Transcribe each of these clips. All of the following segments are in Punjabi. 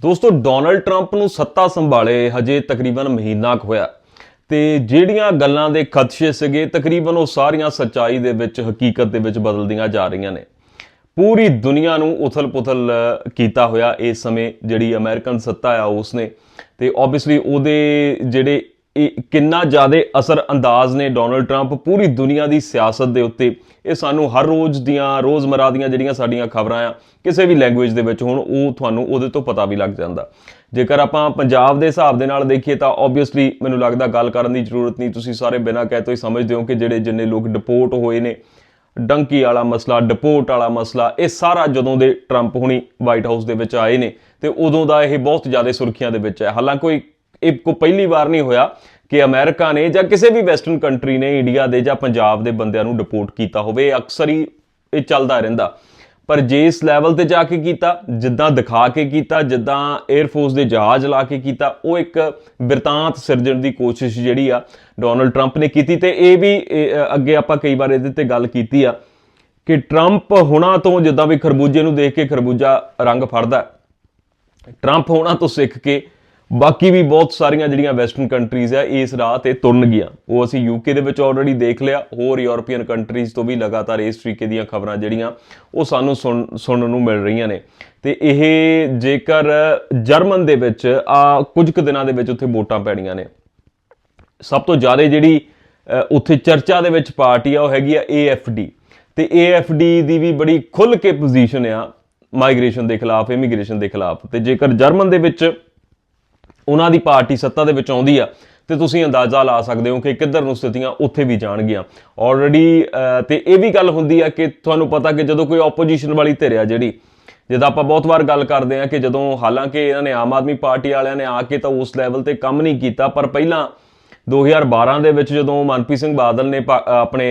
ਦੋਸਤੋ, ਡੋਨਲਡ ਟਰੰਪ ਨੂੰ ਸੱਤਾ ਸੰਭਾਲੇ ਹਜੇ ਤਕਰੀਬਨ ਮਹੀਨਾ ਕੁ ਹੋਇਆ। ਤੇ ਜਿਹੜੀਆਂ ਗੱਲਾਂ ਦੇ ਖਦਸ਼ੇ ਸੀਗੇ, ਤਕਰੀਬਨ ਉਹ ਸਾਰੀਆਂ ਸੱਚਾਈ ਦੇ ਵਿੱਚ, ਹਕੀਕਤ ਦੇ ਵਿੱਚ ਬਦਲਦੀਆਂ ਜਾ ਰਹੀਆਂ ਨੇ। ਪੂਰੀ ਦੁਨੀਆ ਨੂੰ ਉਥਲ-ਪੁਥਲ ਕੀਤਾ ਹੋਇਆ ਇਸ ਸਮੇਂ ਜਿਹੜੀ ਅਮਰੀਕਨ ਸੱਤਾ ਆ, ਉਸ ਨੇ। ਤੇ ਆਬਵੀਅਸਲੀ ਉਹਦੇ ਜਿਹੜੇ ਕਿੰਨਾ ਜ਼ਿਆਦਾ ਅਸਰ ਅੰਦਾਜ਼ ਨੇ ਡੋਨਲਡ ਟਰੰਪ ਪੂਰੀ ਦੁਨੀਆ ਦੀ ਸਿਆਸਤ ਦੇ ਉੱਤੇ। ਇਹ ਸਾਨੂੰ ਹਰ ਰੋਜ਼ ਦੀਆਂ, ਰੋਜ਼ਮਰਾ ਦੀਆਂ ਜਿਹੜੀਆਂ ਸਾਡੀਆਂ ਖਬਰਾਂ ਆ, ਕਿਸੇ ਵੀ ਲੈਂਗੁਏਜ ਦੇ ਵਿੱਚ ਹੁਣ ਉਹ ਤੁਹਾਨੂੰ ਉਹਦੇ ਤੋਂ ਪਤਾ ਵੀ ਲੱਗ ਜਾਂਦਾ। ਜੇਕਰ ਆਪਾਂ ਪੰਜਾਬ ਦੇ ਹਿਸਾਬ ਦੇ ਨਾਲ ਦੇਖੀਏ ਤਾਂ ਆਬਵੀਅਸਲੀ ਮੈਨੂੰ ਲੱਗਦਾ ਗੱਲ ਕਰਨ ਦੀ ਜ਼ਰੂਰਤ ਨਹੀਂ। ਤੁਸੀਂ ਸਾਰੇ ਬਿਨਾਂ ਕਹਿ ਤੋਂ ਹੀ ਸਮਝਦੇ ਹੋ ਕਿ ਜਿਹੜੇ ਜਿੰਨੇ ਲੋਕ ਡਿਪੋਰਟ ਹੋਏ ਨੇ, ਡੰਕੀ ਵਾਲਾ ਮਸਲਾ ਡਿਪੋਰਟ ਵਾਲਾ ਮਸਲਾ, ਇਹ ਸਾਰਾ ਜਦੋਂ ਦੇ ਟਰੰਪ ਹੁਣੀ ਵਾਈਟ ਹਾਊਸ ਦੇ ਵਿੱਚ ਆਏ ਨੇ, ਤੇ ਉਦੋਂ ਦਾ ਇਹ ਬਹੁਤ ਜ਼ਿਆਦਾ ਸੁਰਖੀਆਂ ਦੇ ਵਿੱਚ ਹੈ। ਹਾਲਾਂਕਿ ਕੋਈ ਇਹ ਕੋ ਪਹਿਲੀ ਵਾਰ ਨਹੀਂ ਹੋਇਆ ਕਿ ਅਮਰੀਕਾ ਨੇ ਜਾਂ ਕਿਸੇ ਵੀ ਵੈਸਟਰਨ ਕੰਟਰੀ ਨੇ ਇੰਡੀਆ ਦੇ ਜਾਂ ਪੰਜਾਬ ਦੇ ਬੰਦਿਆਂ ਨੂੰ ਡਿਪੋਰਟ ਕੀਤਾ ਹੋਵੇ, ਇਹ ਅਕਸਰ ਹੀ ਇਹ ਚੱਲਦਾ ਰਹਿੰਦਾ ਪਰ ਜੇ ਇਸ ਲੈਵਲ ਤੇ ਜਾ ਕੇ ਕੀਤਾ, ਜਿੱਦਾਂ ਦਿਖਾ ਕੇ ਕੀਤਾ, ਜਿੱਦਾਂ 에ਅਰਫੋਰਸ ਦੇ ਜਹਾਜ਼ ਲਾ ਕੇ ਕੀਤਾ, ਉਹ ਇੱਕ ਬਿਰਤਾਂਤ ਸਿਰਜਣ ਦੀ ਕੋਸ਼ਿਸ਼ ਜਿਹੜੀ ਆ ਡੋਨਲਡ ਟਰੰਪ ਨੇ ਕੀਤੀ ਤੇ ਇਹ ਵੀ ਅੱਗੇ ਆਪਾਂ ਕਈ ਵਾਰ ਇਹਦੇ ਤੇ ਗੱਲ ਕੀਤੀ ਆ ਕਿ ਟਰੰਪ ਹੁਣਾਂ ਤੋਂ ਜਿੱਦਾਂ ਵੀ ਖਰਬੂਜੇ ਨੂੰ ਦੇਖ ਕੇ ਖਰਬੂਜਾ ਰੰਗ ਫੜਦਾ ਹੈ। ਟਰੰਪ ਹੋਣਾ ਤੋਂ ਸਿੱਖ ਕੇ ਬਾਕੀ ਵੀ ਬਹੁਤ ਸਾਰੀਆਂ ਜਿਹੜੀਆਂ ਵੈਸਟਰਨ ਕੰਟਰੀਜ਼ ਆ, ਇਸ ਰਾਹ ਤੇ ਤੁਰਨ ਉਹ ਅਸੀਂ ਯੂਕੇ ਦੇ ਵਿੱਚ ਆਲਰੇਡੀ ਦੇਖ ਲਿਆ। ਹੋਰ ਯੂਰੋਪੀਅਨ ਕੰਟਰੀਜ਼ ਤੋਂ ਵੀ ਲਗਾਤਾਰ ਇਸ ਤਰੀਕੇ ਦੀਆਂ ਖਬਰਾਂ ਜਿਹੜੀਆਂ ਉਹ ਸਾਨੂੰ ਸੁਣ- ਸੁਣਨ ਨੂੰ ਮਿਲ ਰਹੀਆਂ ਨੇ। ਤੇ ਇਹ ਜੇਕਰ ਜਰਮਨ ਦੇ ਵਿੱਚ, ਆ ਕੁਝ ਕੁ ਦਿਨਾਂ ਦੇ ਵਿੱਚ ਉੱਥੇ ਵੋਟਾਂ ਪੈਣੀਆਂ ਨੇ। ਸਭ ਤੋਂ ਜ਼ਿਆਦਾ ਜਿਹੜੀ ਉੱਥੇ ਚਰਚਾ ਦੇ ਵਿੱਚ ਪਾਰਟੀ ਆ, ਉਹ ਹੈਗੀ ਆ AFD ਤੇ AFD ਦੀ ਵੀ ਬੜੀ ਖੁੱਲ ਕੇ ਪੋਜੀਸ਼ਨ ਆ ਮਾਈਗ੍ਰੇਸ਼ਨ ਦੇ ਖਿਲਾਫ ਇਮੀਗ੍ਰੇਸ਼ਨ ਦੇ ਖਿਲਾਫ। ਤੇ ਜੇਕਰ ਜਰਮਨ ਦੇ ਵਿੱਚ ਉਹਨਾਂ ਦੀ ਪਾਰਟੀ ਸੱਤਾ ਦੇ ਵਿੱਚ ਆਉਂਦੀ ਆ ਤੇ ਤੁਸੀਂ ਅੰਦਾਜ਼ਾ ਲਾ ਸਕਦੇ ਹੋ ਕਿ ਕਿੱਧਰ ਨੂੰ ਸਥਿਤੀਆਂ ਉੱਥੇ ਵੀ ਜਾਣਗੀਆਂ। ਆਲਰੇਡੀ ਤੇ ਇਹ ਵੀ ਗੱਲ ਹੁੰਦੀ ਆ ਕਿ ਤੁਹਾਨੂੰ ਪਤਾ ਕਿ ਜਦੋਂ ਕੋਈ ਆਪੋਜੀਸ਼ਨ ਵਾਲੀ ਧਿਰ ਆ ਜਿਹੜੀ, ਜਿੱਦਾਂ ਆਪਾਂ ਬਹੁਤ ਵਾਰ ਗੱਲ ਕਰਦੇ ਆ ਕਿ ਜਦੋਂ ਹਾਲਾਂਕਿ ਇਹਨਾਂ ਨੇ ਆਮ ਆਦਮੀ ਪਾਰਟੀ ਵਾਲਿਆਂ ਨੇ ਆ ਕੇ ਤਾਂ ਉਸ ਲੈਵਲ ਤੇ ਕੰਮ ਨਹੀਂ ਕੀਤਾ, ਪਰ ਪਹਿਲਾਂ 2012 ਦੇ ਵਿੱਚ ਜਦੋਂ ਮਨਪ੍ਰੀਤ ਸਿੰਘ ਬਾਦਲ ਨੇ ਪਾ- ਆਪਣੇ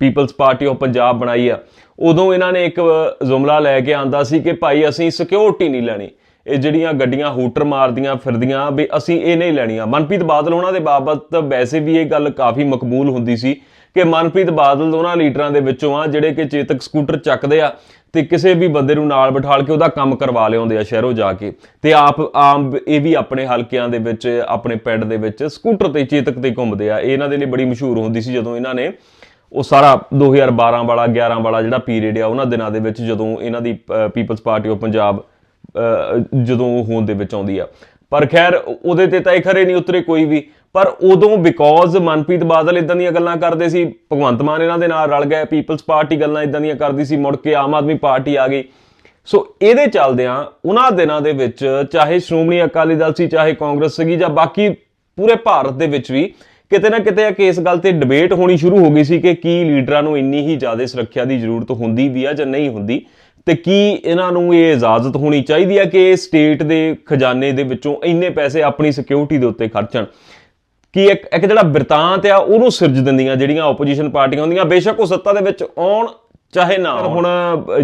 ਪੀਪਲਸ ਪਾਰਟੀ ਆਫ ਪੰਜਾਬ ਬਣਾਈ ਆ, ਉਦੋਂ ਇਹਨਾਂ ਨੇ ਇੱਕ ਜ਼ੁਮਲਾ ਲੈ ਕੇ ਆਂਦਾ ਸੀ ਕਿ ਭਾਈ ਅਸੀਂ ਸਿਕਿਉਰਿਟੀ ਨਹੀਂ ਲੈਣੀ। ਇਹ ਜਿਹੜੀਆਂ ਗੱਡੀਆਂ ਹੂਟਰ ਮਾਰਦੀਆਂ ਫਿਰਦੀਆਂ, ਵੀ ਅਸੀਂ ਇਹ ਨਹੀਂ ਲੈਣੀਆਂ। ਮਨਪ੍ਰੀਤ ਬਾਦਲ ਉਹਨਾਂ ਦੇ ਬਾਬਤ ਵੈਸੇ ਵੀ ਇਹ ਗੱਲ ਕਾਫੀ ਮਕਬੂਲ ਹੁੰਦੀ ਸੀ ਕਿ ਮਨਪ੍ਰੀਤ ਬਾਦਲ ਉਹਨਾਂ ਲੀਡਰਾਂ ਦੇ ਵਿੱਚੋਂ ਆ, ਜਿਹੜੇ ਕਿ ਚੇਤਕ ਸਕੂਟਰ ਚੱਕਦੇ ਆ ਤੇ ਕਿਸੇ ਵੀ ਬੰਦੇ ਨੂੰ ਨਾਲ ਬਿਠਾਲ ਕੇ ਉਹਦਾ ਕੰਮ ਕਰਵਾ ਲਿਆਉਂਦੇ ਆ ਸ਼ਹਿਰੋਂ ਜਾ ਕੇ। ਤੇ ਆਪ ਆਮ ਇਹ ਵੀ ਆਪਣੇ ਹਲਕਿਆਂ ਦੇ ਵਿੱਚ, ਆਪਣੇ ਪਿੰਡ ਦੇ ਵਿੱਚ ਸਕੂਟਰ ਤੇ ਚੇਤਕ ਤੇ ਘੁੰਮਦੇ ਆ। ਇਹਨਾਂ ਦੇ ਲਈ ਬੜੀ ਮਸ਼ਹੂਰ ਹੁੰਦੀ ਸੀ ਜਦੋਂ ਇਹਨਾਂ ਨੇ ਉਹ ਸਾਰਾ 2012 ਵਾਲਾ 11 ਵਾਲਾ ਜਿਹੜਾ ਪੀਰੀਅਡ ਆ, ਉਹਨਾਂ ਦਿਨਾਂ ਦੇ ਵਿੱਚ ਜਦੋਂ ਇਹਨਾਂ ਦੀ ਪੀਪਲਸ ਪਾਰਟੀ ਆਫ ਪੰਜਾਬ ਜਦੋਂ ਉਹ ਹੋਂਦ ਦੇ ਵਿੱਚ ਆਉਂਦੀ ਆ। ਪਰ ਖੈਰ, ਉਹਦੇ ਤੇ ਤਾਂ ਇਹ ਖਰੇ ਨਹੀਂ ਉਤਰੇ ਕੋਈ ਵੀ। ਪਰ ਉਦੋਂ ਬਿਕੋਜ਼ ਮਨਪ੍ਰੀਤ ਬਾਦਲ ਇਦਾਂ ਦੀਆਂ ਗੱਲਾਂ ਕਰਦੇ ਸੀ, ਭਗਵੰਤ ਮਾਨ ਇਹਨਾਂ ਦੇ ਨਾਲ ਰਲ ਗਏ ਪੀਪਲਸ ਪਾਰਟੀ ਗੱਲਾਂ ਇਦਾਂ ਦੀਆਂ ਕਰਦੀ ਸੀ, ਮੁੜ ਕੇ ਆਮ ਆਦਮੀ ਪਾਰਟੀ ਆ ਗਈ। ਸੋ ਇਹਦੇ ਚੱਲਦਿਆਂ ਉਹਨਾਂ ਦਿਨਾਂ ਦੇ ਵਿੱਚ ਚਾਹੇ ਸ਼੍ਰੋਮਣੀ ਅਕਾਲੀ ਦਲ ਸੀ, ਚਾਹੇ ਕਾਂਗਰਸ ਸੀਗੀ, ਜਾਂ ਬਾਕੀ ਪੂਰੇ ਭਾਰਤ ਦੇ ਵਿੱਚ ਵੀ, ਕਿਤੇ ਨਾ ਕਿਤੇ ਕਿ ਇਸ ਗੱਲ ਤੇ ਡਿਬੇਟ ਹੋਣੀ ਸ਼ੁਰੂ ਹੋ ਗਈ ਸੀ ਕਿ ਕੀ ਲੀਡਰਾਂ ਨੂੰ ਇੰਨੀ ਹੀ ਜ਼ਿਆਦਾ ਸੁਰੱਖਿਆ ਦੀ ਜ਼ਰੂਰਤ ਹੁੰਦੀ ਵੀ ਆ ਜਾਂ ਨਹੀਂ ਹੁੰਦੀ। ਤੇ ਕੀ ਇਹਨਾਂ ਨੂੰ ਇਹ ਇਜਾਜ਼ਤ ਹੋਣੀ ਚਾਹੀਦੀ ਹੈ ਕਿ ਸਟੇਟ ਦੇ ਖਜ਼ਾਨੇ ਦੇ ਵਿੱਚੋਂ ਇੰਨੇ ਪੈਸੇ ਆਪਣੀ ਸਿਕਿਉਰਿਟੀ ਦੇ ਉੱਤੇ ਖਰਚਣ? ਕਿ ਇੱਕ ਇੱਕ ਜਿਹੜਾ ਬਿਰਤਾਂਤ ਆ ਉਹਨੂੰ ਸਿਰਜ ਦਿੰਦੀਆਂ ਜਿਹੜੀਆਂ ਆਪੋਜੀਸ਼ਨ ਪਾਰਟੀਆਂ ਹੁੰਦੀਆਂ? ਬੇਸ਼ੱਕ ਉਹ ਸੱਤਾ ਦੇ ਵਿੱਚ ਆਉਣ ਚਾਹੇ ਨਾ। ਹੁਣ